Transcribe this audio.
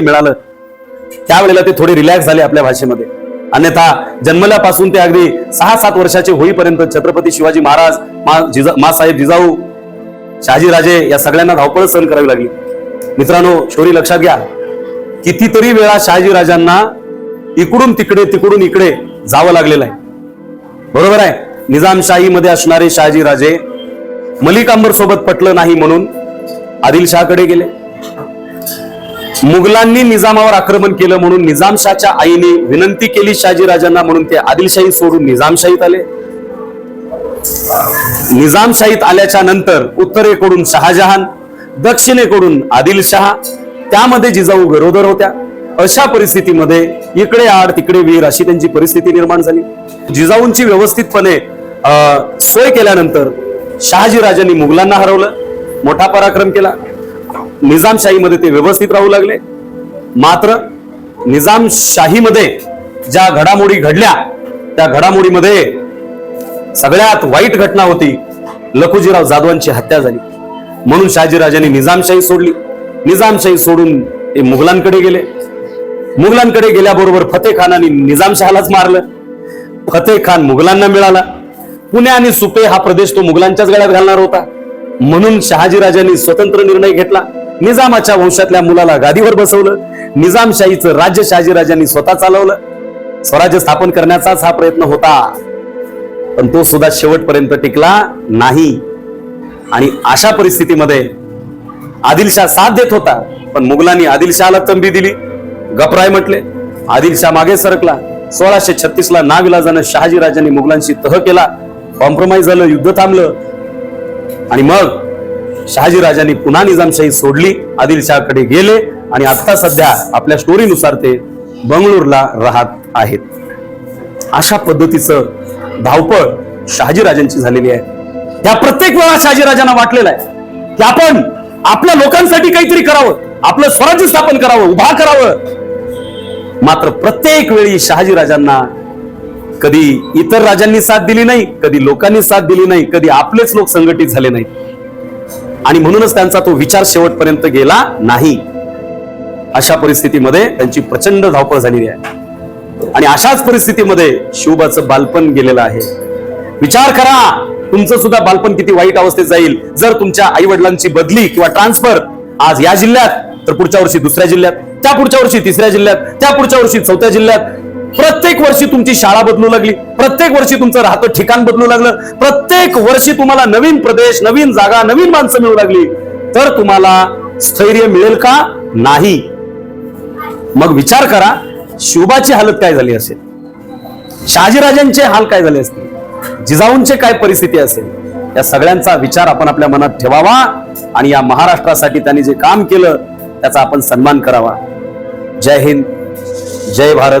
मिळालं. त्यावेळेला ते थोडे रिलॅक्स झाले आपल्या भाषेमध्ये. अन्यथा जन्मल्यापासून ते अगदी सहा सात वर्षाचे होईपर्यंत छत्रपती शिवाजी महाराज मा जिजा मासाहेब जिजाऊ शहाजीराजे या सगळ्यांना धावपळ सहन करावी लागली. मित्रांनो शौरी लक्षात घ्या. कितीतरी वेळा शहाजीराजांना इकडून तिकडे तिकडून इकडे जावं लागलेलं आहे. बरोबर आहे? निजामशाहीमध्ये असणारे शहाजीराजे मलिक अंबर सोबत पटलं नाही म्हणून आदिलशहाकडे गेले. मुघलांनी निजामावर आक्रमण केलं म्हणून निजामशाहच्या आईने विनंती केली शहाजीराजांना म्हणून ते आदिलशाही सोडून निजामशाहीत आले. निजामशाहीत आल्याच्यानंतर उत्तरेकडून शहाजहान दक्षिणेकडून आदिलशहा त्यामध्ये जिजाऊ गरोदर होत्या. अशा परिस्थितीमध्ये इकडे आड तिकडे वीर अशी त्यांची परिस्थिती निर्माण झाली. जिजाऊंची व्यवस्थितपणे सोय केल्यानंतर शहाजीराजांनी मुघलांना हरवलं मोठा पराक्रम केला. निजामशाहीमध्ये ते व्यवस्थित राहू लागले. मात्र निजामशाहीमध्ये ज्या घडामोडी घडल्या त्या घडामोडीमध्ये सगळ्यात वाईट घटना होती लखुजीराव जाधवांची हत्या झाली. म्हणून शहाजीराजांनी निजामशाही सोडली. निजामशाही सोडून ते मुघलांकडे गेले. मुघलांकडे गेल्याबरोबर फतेह खानाने निजामशहालाच मारलं. फतेह खान मुघलांना मिळाला. पुणे आणि सुपे हा प्रदेश तो मुघलांच्याच गळ्यात घालणार होता. म्हणून शहाजीराजांनी स्वतंत्र निर्णय घेतला. निजामाच्या वंशातल्या मुलाला गादीवर बसवलं. निजामशाहीचं राज्य शहाजीराजांनी स्वतः चालवलं. स्वराज्य स्थापन करण्याचाच हा प्रयत्न होता. पण तो सुद्धा शेवटपर्यंत टिकला नाही. आणि अशा परिस्थितीमध्ये आदिलशाह साथ देत होता. पण मुघलांनी आदिलशहाला तंबी दिली. गपराय म्हटले आदिलशाह मागे सरकला. सोळाशे छत्तीस ला नाविलाजानं शहाजीराजांनी मुघलांशी तह केला. कॉम्प्रोमाइज झालं युद्ध थांबलं. आणि मग शहाजीराजांनी पुन्हा निजामशाही सोडली आदिलशहाकडे गेले आणि आता सध्या आपल्या स्टोरीनुसार ते बंगळूरला राहत आहेत. अशा पद्धतीचं धावपळ शहाजीराजांची झालेली आहे. त्या प्रत्येक वेळा शहाजीराजांना वाटलेलं आहे की आपण आपल्या लोकांसाठी काहीतरी करावं आपलं स्वराज्य स्थापन करावं उभा करावं. मात्र प्रत्येक वेळी शहाजीराजांना कधी इतर राजांनी साथ दिली नाही कधी लोकांनी साथ दिली नाही कधी आपलेच लोक संघटित झाले नाहीत. आणि म्हणूनच त्यांचा तो विचार शेवटपर्यंत गेला नाही. अशा परिस्थितीमध्ये त्यांची प्रचंड धावपळ झालेली आहे. आणि अशाच परिस्थितीमध्ये शिवबाचं बालपण गेलेलं आहे. विचार करा तुमचं सुद्धा बालपण किती वाईट अवस्थेत जाईल. जर तुमच्या आई वडिलांची बदली किंवा ट्रान्सफर आज या जिल्ह्यात तर पुढच्या वर्षी दुसऱ्या जिल्ह्यात त्या पुढच्या वर्षी तिसऱ्या जिल्ह्यात त्या पुढच्या वर्षी चौथ्या जिल्ह्यात प्रत्येक वर्षी तुमची शाळा बदलू लागली. प्रत्येक वर्षी तुमचं राहतं ठिकाण बदलू लागलं. प्रत्येक वर्षी तुम्हाला नवीन प्रदेश नवीन जागा नवीन माणसं मिळू लागली. तर तुम्हाला स्थैर्य मिळेल का? नाही. मग विचार करा शिवबाची हालत काय झाली असेल? शहाजीराजांचे हाल काय झाले असतील? जिजाऊंचे काय परिस्थिती असेल? या सगळ्यांचा विचार आपण आपल्या मनात ठेवावा आणि या महाराष्ट्रासाठी त्यांनी जे काम केलं त्याचा आपण सन्मान करावा. जय हिंद जय भारत.